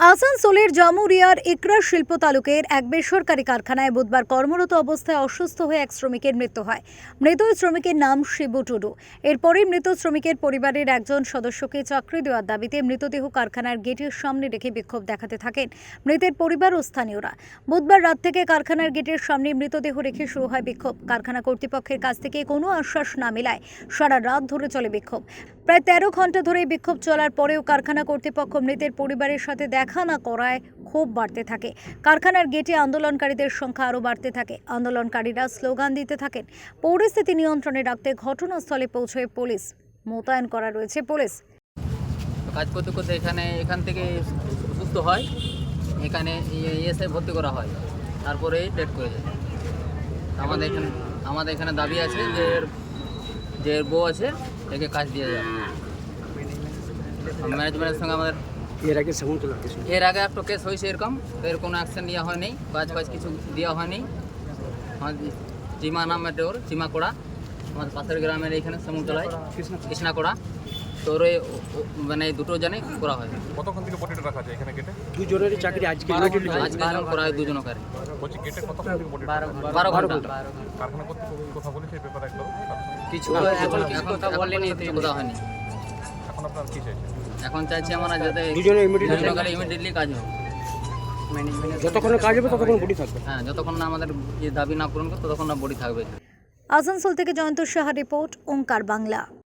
আসানসোলের জামুরিয়ার ইকরা শিল্প তালুকের এক বেসরকারি কারখানায় বুধবার কর্মরত অবস্থায় অসুস্থ হয়ে এক শ্রমিকের মৃত্যু হয়। মৃত শ্রমিকের নাম শিবু টুডু। এরপরই মৃত শ্রমিকের পরিবারের একজন সদস্যকে চাকরি দেওয়ার দাবিতে মৃতদেহ কারখানার গেটের সামনে রেখে বিক্ষোভ দেখাতে থাকেন মৃতের পরিবার ও স্থানীয়রা। বুধবার রাত থেকে কারখানার গেটের সামনে মৃতদেহ রেখে শুরু হয় বিক্ষোভ। কারখানা কর্তৃপক্ষের কাছ থেকে কোনো আশ্বাস না মেলায় সারা রাত ধরে চলে বিক্ষোভ। প্রায় তেরো ঘণ্টা ধরে বিক্ষোভ চলার পরেও কারখানা কর্তৃপক্ষ মৃতের পরিবারের সাথে দেখা না করায় ক্ষোভ বাড়তে থাকে। কারখানার গেটে আন্দোলনকারীদের সংখ্যা আরও বাড়তে থাকে। আন্দোলনকারীরা স্লোগান দিতে থাকেন। পরিস্থিতি নিয়ন্ত্রণে রাখতে ঘটনাস্থলে পৌঁছয় পুলিশ। মোতায়েন করা রয়েছে পুলিশ। কাজ করতে করতে এখানে, এখান থেকে সুস্থ হয়। এখানে এসে ভর্তি করা হয়। তারপরে ডেট করে যায়। আমাদের এখানে আমাদের এখানে দাবি আছে যে যে বউ আছে একে কাজ দিয়ে যায় ম্যানেজমেন্টের সঙ্গে আমাদের এর আগে সামন্তলা কিছু এর আগে একটা কেস হয়েছে এরকম তো এর কোনো অ্যাকশন নেওয়া হয়নি কাজ ফাজ কিছু দেওয়া হয়নি আমার চিমা নাম এটা ওর চিমা কোড়া আমাদের পাশের গ্রামের এইখানে সমুদ্রলায় কৃষ্ণাকোড়া তো ও- মানে দুটো জানে করা হয়। কতক্ষণ থেকে বডিটা রাখা আছে এখানে গেটে দুজনেরই চাকরি আজকে আজকে করা হয় দুজন কারে। বলছি গেটে কতক্ষণ থেকে আছে? বারো ঘণ্টা। কারখানা কথা বলেছে এই ব্যাপারে কিছু এখন কিছু কথা বলেনি কথা হয়নি। এখন আপনার কি চাইছেন? এখন চাইছি আমরা যাতে দুজনে দুজনে ইমিডিয়েটলি কাজ হোক যতক্ষণ কাজ হবে ততক্ষণ বডি থাকবে। হ্যাঁ যতক্ষণ না আমাদের ইয়ে দাবি না পূরণ করে ততক্ষণ না বডি থাকবে। আসানসোল থেকে জয়ন্ত সাহা রিপোর্ট ওঙ্কার বাংলা।